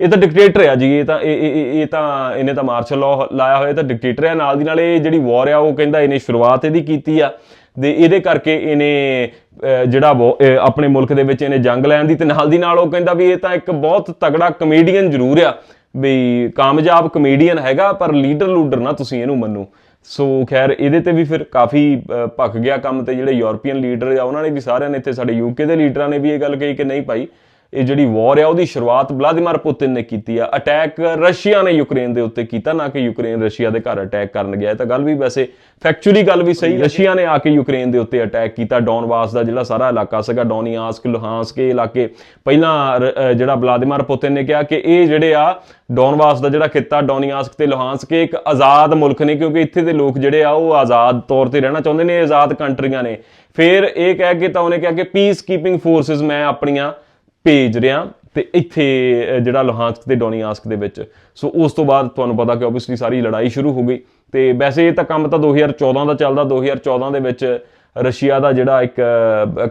ਇਹ ਤਾਂ ਡਿਕਟੇਟਰ ਆ ਜੀ ਇਹ ਤਾਂ ਇਹ ਇਹ- ਤਾਂ ਇਹਨੇ ਤਾਂ ਮਾਰਸ਼ਲ ਲਾਅ ਲਾਇਆ ਹੋਇਆ ਤਾਂ ਡਿਕਟੇਟਰ ਆ। ਨਾਲ ਦੀ ਨਾਲ ਇਹ ਜਿਹੜੀ ਵਾਰ ਆ ਉਹ ਕਹਿੰਦਾ ਇਹਨੇ ਸ਼ੁਰੂਆਤ ਇਹਦੀ ਕੀਤੀ ਆ। ਤੇ ਇਹਦੇ ਕਰਕੇ ਇਹਨੇ ਜਿਹੜਾ ਵੋ- ਆਪਣੇ ਮੁਲਕ ਦੇ ਵਿੱਚ ਇਹਨੇ ਜੰਗ ਲੈਣ ਦੀ ਤੇ ਨਾਲ ਦੀ ਨਾਲ ਉਹ ਕਹਿੰਦਾ ਵੀ ਇਹ ਤਾਂ ਇੱਕ ਬਹੁਤ ਤਗੜਾ ਕਮੇਡੀਅਨ ਜ਼ਰੂਰ ਆ। ਵੀ ਕਾਮਯਾਬ ਕਮੇਡੀਅਨ ਹੈਗਾ ਪਰ ਲੀਡਰ ਲੂਡਰ ਨਾ ਤੁਸੀਂ ਇਹਨੂੰ ਮੰਨੋ। ਸੋ ਖੈਰ ਇਹਦੇ ਤੇ ਵੀ ਫਿਰ ਕਾਫੀ ਅਹ, ਭੱਖ ਗਿਆ ਕੰਮ ਤੇ ਜਿਹੜੇ ਯੂਰਪੀਅਨ ਲੀਡਰ ਆ ਉਹਨਾਂ ਨੇ ਵੀ ਸਾਰਿਆਂ ਨੇ ਇੱਥੇ ਸਾਡੇ ਯੂਕੇ ਦੇ ਲੀਡਰਾਂ ਨੇ ਵੀ ਇਹ ਗੱਲ ਕਹੀ ਕਿ ਨਹੀਂ ਭਾਈ ਇਹ ਜਿਹੜੀ ਵਾਰ ਆ ਉਹਦੀ ਸ਼ੁਰੂਆਤ ਵਲਾਦੀਮੀਰ ਪੁਤਿਨ ਨੇ ਕੀਤੀ ਆ। ਅਟੈਕ ਰਸ਼ੀਆ ਨੇ ਯੂਕਰੇਨ ਦੇ ਉੱਤੇ ਕੀਤਾ ਨਾ ਕਿ ਯੂਕਰੇਨ ਰਸ਼ੀਆ ਦੇ ਘਰ ਅਟੈਕ ਕਰਨ ਗਿਆ। ਇਹ ਤਾਂ ਗੱਲ ਵੀ ਵੈਸੇ ਫੈਕਚੁਅਲੀ ਗੱਲ ਵੀ ਸਹੀ। ਰਸ਼ੀਆ ਨੇ ਆ ਕੇ ਯੂਕਰੇਨ ਦੇ ਉੱਤੇ ਅਟੈਕ ਕੀਤਾ। ਡੌਨਬਾਸ ਦਾ ਜਿਹੜਾ ਸਾਰਾ ਇਲਾਕਾ ਸੀਗਾ ਡੋਨੀਆਸਕ ਲੁਹਾਂਸਕ ਇਹ ਇਲਾਕੇ। ਪਹਿਲਾਂ ਜਿਹੜਾ ਵਲਾਦੀਮੀਰ ਪੁਤਿਨ ਨੇ ਕਿਹਾ ਕਿ ਇਹ ਜਿਹੜੇ ਆ ਡੌਨਬਾਸ ਦਾ ਜਿਹੜਾ ਖਿੱਤਾ ਡੋਨੀਆਸਕ ਤੇ ਲੁਹਾਂਸਕ ਇੱਕ ਆਜ਼ਾਦ ਮੁਲਕ ਨੇ ਕਿਉਂਕਿ ਇੱਥੇ ਦੇ ਲੋਕ ਜਿਹੜੇ ਆ ਉਹ ਆਜ਼ਾਦ ਤੌਰ ਤੇ ਰਹਿਣਾ ਚਾਹੁੰਦੇ ਨੇ ਆਜ਼ਾਦ ਕੰਟਰੀਆਂ ਨੇ। ਫਿਰ ਇਹ ਕਹਿ ਕੇ ਤਾਂ ਉਹਨੇ ਕਿਹਾ ਕਿ ਪੀਸ ਕੀਪਿੰਗ ਫੋਰਸਸ ਮੈਂ ਆਪਣੀਆਂ ਭੇਜ ਰਿਹਾ ਤੇ ਇੱਥੇ ਜਿਹੜਾ ਲੋਹਾਂਸਕ ਤੇ ਡੋਨੀਆਸਕ ਦੇ ਵਿੱਚ। ਸੋ ਉਸ ਤੋਂ ਬਾਅਦ ਤੁਹਾਨੂੰ ਪਤਾ ਕਿ ਆਬਵੀਅਸਲੀ ਸਾਰੀ ਲੜਾਈ ਸ਼ੁਰੂ ਹੋ ਗਈ। ਤੇ ਵੈਸੇ ਇਹ ਤਾਂ ਕੰਮ ਤਾਂ 2014 ਦਾ ਚੱਲਦਾ। 2014 ਦੇ ਵਿੱਚ ਰਸ਼ੀਆ ਦਾ ਜਿਹੜਾ ਇੱਕ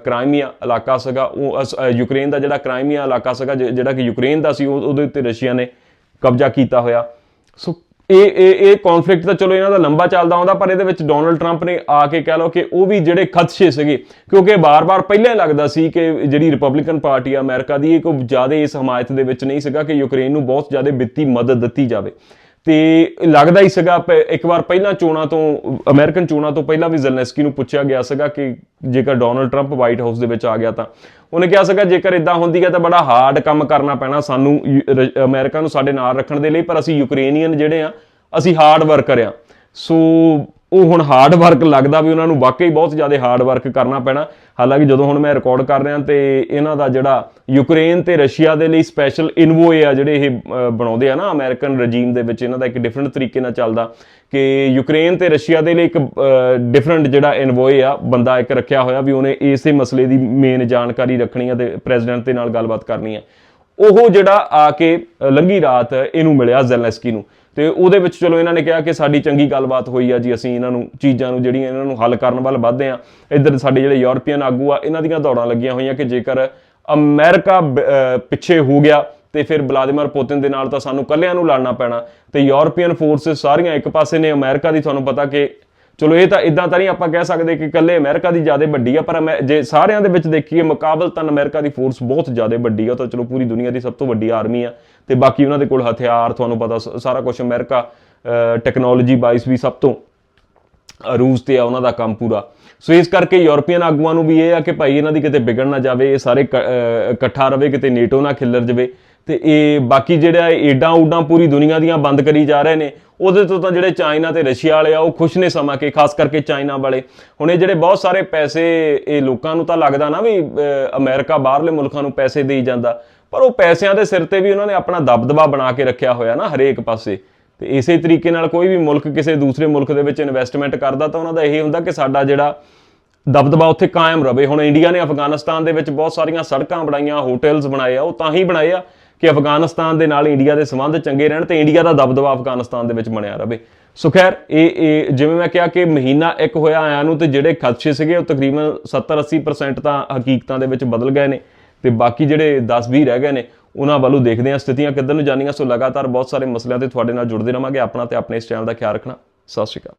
ਕ੍ਰਾਈਮੀਆ ਇਲਾਕਾ ਸੀਗਾ, ਉਹ ਅਸ- ਯੂਕਰੇਨ ਦਾ ਜਿਹੜਾ ਕ੍ਰਾਈਮੀਆ ਇਲਾਕਾ ਸੀਗਾ ਜਿਹੜਾ ਕਿ ਯੂਕਰੇਨ ਦਾ ਸੀ, ਉਹ- ਉਹਦੇ ਉੱਤੇ ਰਸ਼ੀਆ ਨੇ ਕਬਜ਼ਾ ਕੀਤਾ ਹੋਇਆ। ਸੋ ਇਹ ਇਹ ਇਹ ਕਨਫਲਿਕਟ ਤਾਂ ਚਲੋ ਇਹਨਾਂ ਦਾ ਲੰਬਾ ਚੱਲਦਾ ਆਉਂਦਾ, ਪਰ ਇਹਦੇ ਵਿੱਚ ਡੋਨਲਡ ਟਰੰਪ ਨੇ ਆ ਕੇ ਕਹਿ ਲਓ ਕਿ ਉਹ ਵੀ ਜਿਹੜੇ ਖਦਸ਼ੇ ਸੀਗੇ, ਕਿਉਂਕਿ ਬਾਰ-ਬਾਰ ਪਹਿਲਾਂ ਹੀ ਲੱਗਦਾ ਸੀ ਕਿ ਜਿਹੜੀ ਰਿਪਬਲਿਕਨ ਪਾਰਟੀ ਆ ਅਮਰੀਕਾ ਦੀ, ਇਹ ਕੋਈ ਜ਼ਿਆਦਾ ਇਸ ਹਮਾਇਤ ਦੇ ਵਿੱਚ ਨਹੀਂ ਸੀਗਾ ਕਿ ਯੂਕਰੇਨ ਨੂੰ ਬਹੁਤ ਜ਼ਿਆਦਾ ਵਿੱਤੀ ਮਦਦ ਦਿੱਤੀ ਜਾਵੇ। ਤੇ ਲੱਗਦਾ ਹੀ ਸੀਗਾ ਪ- ਇੱਕ ਵਾਰ ਪਹਿਲਾਂ ਚੋਣਾਂ ਤੋਂ, ਅਮਰੀਕਨ ਚੋਣਾਂ ਤੋਂ ਪਹਿਲਾਂ ਵੀ ਜ਼ੈਲੈਂਸਕੀ ਨੂੰ ਪੁੱਛਿਆ ਗਿਆ ਸੀਗਾ ਕਿ ਜੇਕਰ ਡੋਨਲਡ ਟਰੰਪ ਵਾਈਟ ਹਾਊਸ ਦੇ ਵਿੱਚ ਆ ਗਿਆ ਤਾਂ। ਉਹਨੇ ਕਿਹਾ ਸੀਗਾ, ਜੇਕਰ ਇਦਾਂ ਹੁੰਦੀ ਹੈ ਤਾਂ ਬੜਾ ਹਾਰਡ ਕੰਮ ਕਰਨਾ ਪੈਣਾ ਸਾਨੂੰ ਯੂ- ਰ- ਅਮਰੀਕਾ ਨੂੰ ਸਾਡੇ ਨਾਲ ਰੱਖਣ ਦੇ ਲਈ, ਪਰ ਅਸੀਂ ਯੂਕਰੇਨੀਅਨ ਜਿਹੜੇ ਆ, ਅਸੀਂ ਹਾਰਡ ਵਰਕਰ ਆ। ਸੋ ਉਹ ਹੁਣ ਹਾਰਡ ਵਰਕ ਲੱਗਦਾ ਵੀ ਉਹਨਾਂ ਨੂੰ ਵਾਕਈ ਬਹੁਤ ਜ਼ਿਆਦਾ ਹਾਰਡ ਵਰਕ ਕਰਨਾ ਪੈਣਾ। ਹਾਲਾਂਕਿ ਜਦੋਂ ਹੁਣ ਮੈਂ ਰਿਕਾਰਡ ਕਰ ਰਿਹਾ ਤੇ ਇਹਨਾਂ ਦਾ ਜਿਹੜਾ ਯੂਕਰੇਨ ਤੇ ਰਸ਼ੀਆ ਦੇ ਲਈ ਸਪੈਸ਼ਲ ਇਨਵੋਏ ਆ ਜਿਹੜੇ ਇਹ ਬਣਾਉਂਦੇ ਆ ਨਾ ਅਮਰੀਕਨ ਰਜੀਮ ਦੇ ਵਿੱਚ, ਇਹਨਾਂ ਦਾ ਇੱਕ ਡਿਫਰੈਂਟ ਤਰੀਕੇ ਨਾਲ ਚੱਲਦਾ ਕਿ ਯੂਕਰੇਨ ਤੇ ਰਸ਼ੀਆ ਦੇ ਲਈ ਇੱਕ ਡਿਫਰੈਂਟ ਜਿਹੜਾ ਇਨਵੋਏ ਆ, ਬੰਦਾ ਇੱਕ ਰੱਖਿਆ ਹੋਇਆ ਵੀ ਉਹਨੇ ਇਸੇ ਮਸਲੇ ਦੀ ਮੇਨ ਜਾਣਕਾਰੀ ਰੱਖਣੀ ਆ ਤੇ ਪ੍ਰੈਜ਼ੀਡੈਂਟ ਦੇ ਨਾਲ ਗੱਲਬਾਤ ਕਰਨੀ ਆ। ਉਹ ਜਿਹੜਾ ਆ ਕੇ ਅ, ਲੰਘੀ ਰਾਤ ਇਹਨੂੰ ਮਿਲਿਆ ਜ਼ੈਲੈਂਸਕੀ ਨੂੰ। ਤੇ ਉਹਦੇ ਵਿੱਚ ਚਲੋ ਇਹਨਾਂ ਨੇ ਕਿਹਾ ਕਿ ਸਾਡੀ ਚੰਗੀ ਗੱਲਬਾਤ ਹੋਈ ਆ ਜੀ ਅਸੀਂ ਇਹਨਾਂ ਨੂੰ ਚੀਜ਼ਾਂ ਨੂੰ ਜਿਹੜੀਆਂ ਇਹਨਾਂ ਨੂੰ ਹੱਲ ਕਰਨ ਵੱਲ ਵਧਦੇ ਆ। ਇੱਧਰ ਸਾਡੇ ਜਿਹੜੇ ਯੂਰਪੀਅਨ ਆਗੂ ਆ ਇਹਨਾਂ ਦੀਆਂ ਦੌੜਾਂ ਲੱਗੀਆਂ ਹੋਈਆਂ ਕਿ ਜੇਕਰ ਅਮਰੀਕਾ ਪਿੱਛੇ ਹੋ ਗਿਆ ਤੇ ਫਿਰ ਵਲਾਦੀਮੀਰ ਪੁਤਿਨ ਦੇ ਨਾਲ ਤਾਂ ਸਾਨੂੰ ਕੱਲਿਆਂ ਨੂੰ ਲੜਨਾ ਪੈਣਾ। ਤੇ ਯੂਰਪੀਅਨ ਫੋਰਸਸ ਸਾਰੀਆਂ ਇੱਕ ਪਾਸੇ ਨੇ ਅਮਰੀਕਾ ਦੀ ਤੁਹਾਨੂੰ ਪਤਾ ਕਿ ਚਲੋ ਇਹ ਤਾਂ ਇਦਾਂ ਤਾਂ ਨਹੀਂ ਆਪਾਂ ਕਹਿ ਸਕਦੇ ਕਿ ਇਕੱਲੇ ਅਮਰੀਕਾ ਦੀ ਜ਼ਿਆਦਾ ਵੱਡੀ ਆ, ਪਰ ਅਮੈ- ਜੇ ਸਾਰਿਆਂ ਦੇ ਵਿੱਚ ਦੇਖੀਏ ਮੁਕਾਬਲਤਨ ਅਮਰੀਕਾ ਦੀ ਫੋਰਸ ਬਹੁਤ ਜ਼ਿਆਦਾ ਵੱਡੀ ਆ, ਉਹ ਤਾਂ ਚਲੋ ਪੂਰੀ ਦੁਨੀਆ ਦੀ ਸਭ ਤੋਂ ਵੱਡੀ ਆਰਮੀ ਆ। ਤੇ ਬਾਕੀ ਉਹਨਾਂ ਦੇ ਕੋਲ ਹਥਿਆਰ, ਤੁਹਾਨੂੰ ਪਤਾ ਸ- ਸਾਰਾ ਕੁਝ ਅਮਰੀਕਾ ਟੈਕਨੋਲੋਜੀ ਵਾਈਜ਼ ਵੀ ਸਭ ਤੋਂ ਰੂਸ ਤੇ ਆ, ਉਹਨਾਂ ਦਾ ਕੰਮ ਪੂਰਾ। ਸੋ ਇਸ ਕਰਕੇ ਯੂਰਪੀਅਨ ਆਗੂਆਂ ਨੂੰ ਵੀ ਇਹ ਆ ਕਿ ਭਾਈ ਇਹਨਾਂ ਦੀ ਕਿਤੇ ਵਿਗੜ ਨਾ ਜਾਵੇ, ਇਹ ਸਾਰੇ ਕ- ਇਕੱਠਾ ਰਵੇ, ਕਿਤੇ ਨੇਟੋ ਨਾ ਖਿੱਲਰ ਜਾਵੇ। ਤੇ ਇਹ ਬਾਕੀ ਜਿਹੜਾ ਏਡਾਂ ਉਡਾਂ ਪੂਰੀ ਦੁਨੀਆ ਦੀਆਂ ਬੰਦ ਕਰੀ ਜਾ ਰਹੇ ਨੇ। ਉਹਦੇ ਤੋਂ ਤਾਂ ਜਿਹੜੇ ਚਾਈਨਾ ਤੇ ਰਸ਼ੀਆ ਵਾਲੇ ਆ ਉਹ ਖੁਸ਼ ਨੇ ਸਮਾਂ ਕਿ ਖਾਸ ਕਰਕੇ ਚਾਈਨਾ ਵਾਲੇ। ਹੁਣ ਇਹ ਜਿਹੜੇ ਬਹੁਤ ਸਾਰੇ ਪੈਸੇ ਇਹ ਲੋਕਾਂ ਨੂੰ ਤਾਂ ਲੱਗਦਾ ਨਾ ਵੀ ਅ, ਅਮਰੀਕਾ ਬਾਹਰਲੇ ਮੁਲਕਾਂ ਨੂੰ ਪੈਸੇ ਦੇਈ ਜਾਂਦਾ। ਪਰ ਉਹ ਪੈਸਿਆਂ ਦੇ ਸਿਰ ਤੇ ਵੀ ਉਹਨਾਂ ਨੇ ਆਪਣਾ ਦਬਦਬਾ ਬਣਾ ਕੇ ਰੱਖਿਆ ਹੋਇਆ ਨਾ ਹਰੇਕ ਪਾਸੇ। ਤੇ ਇਸੇ ਤਰੀਕੇ ਨਾਲ ਕੋਈ ਵੀ ਮੁਲਕ ਕਿਸੇ ਦੂਸਰੇ ਮੁਲਕ ਦੇ ਵਿੱਚ ਇਨਵੈਸਟਮੈਂਟ ਕਰਦਾ ਤਾਂ ਉਹਨਾਂ ਦਾ ਇਹ ਹੁੰਦਾ ਕਿ ਸਾਡਾ ਜਿਹੜਾ ਦਬਦਬਾ ਉੱਥੇ ਕਾਇਮ ਰਵੇ। ਹੁਣ ਇੰਡੀਆ ਨੇ ਅਫਗਾਨਿਸਤਾਨ ਦੇ ਵਿੱਚ ਬਹੁਤ ਸਾਰੀਆਂ ਸੜਕਾਂ ਬਣਾਈਆਂ ਹੋਟਲਸ ਬਣਾਏ ਆ ਉਹ ਤਾਂ ਹੀ ਬਣਾਏ ਆ। ਕਿ ਅਫਗਾਨਿਸਤਾਨ ਦੇ ਨਾਲ ਇੰਡੀਆ ਦੇ ਸੰਬੰਧ ਚੰਗੇ ਰਹਿਣ ਤੇ ਇੰਡੀਆ ਦਾ ਦਬਦਬਾ ਅਫਗਾਨਿਸਤਾਨ ਦੇ ਵਿੱਚ ਬਣਿਆ ਰਹੇ ਸੋ ਖੈਰ, ਇਹ ਇਹ ਜਿਵੇਂ ਮੈਂ ਕਿਹਾ ਕਿ ਮਹੀਨਾ ਇੱਕ ਹੋਇਆ ਆਇਆਂ ਨੂੰ ਤੇ ਜਿਹੜੇ ਖਦਸ਼ੇ ਸੀਗੇ ਉਹ ਤਕਰੀਬਨ 70-80% ਤਾਂ ਹਕੀਕਤਾਂ ਦੇ ਵਿੱਚ ਬਦਲ ਗਏ ਨੇ ਤੇ ਬਾਕੀ ਜਿਹੜੇ 10-20 ਰਹਿ ਗਏ ਨੇ, ਉਹਨਾਂ ਵੱਲੋਂ ਦੇਖਦੇ ਹਾਂ ਸਥਿਤੀਆਂ ਕਿੱਧਰ ਨੂੰ ਜਾਣੀਆਂ ਸੋ ਲਗਾਤਾਰ ਬਹੁਤ ਸਾਰੇ ਮਸਲਿਆਂ ਤੇ ਤੁਹਾਡੇ ਨਾਲ ਜੁੜਦੇ ਰਵਾਂਗੇ ਆਪਣਾ ਤੇ ਆਪਣੇ ਇਸ ਚੈਨਲ ਦਾ ਖਿਆਲ ਰੱਖਣਾ। ਸਤਿ ਸ਼੍ਰੀ ਅਕਾਲ।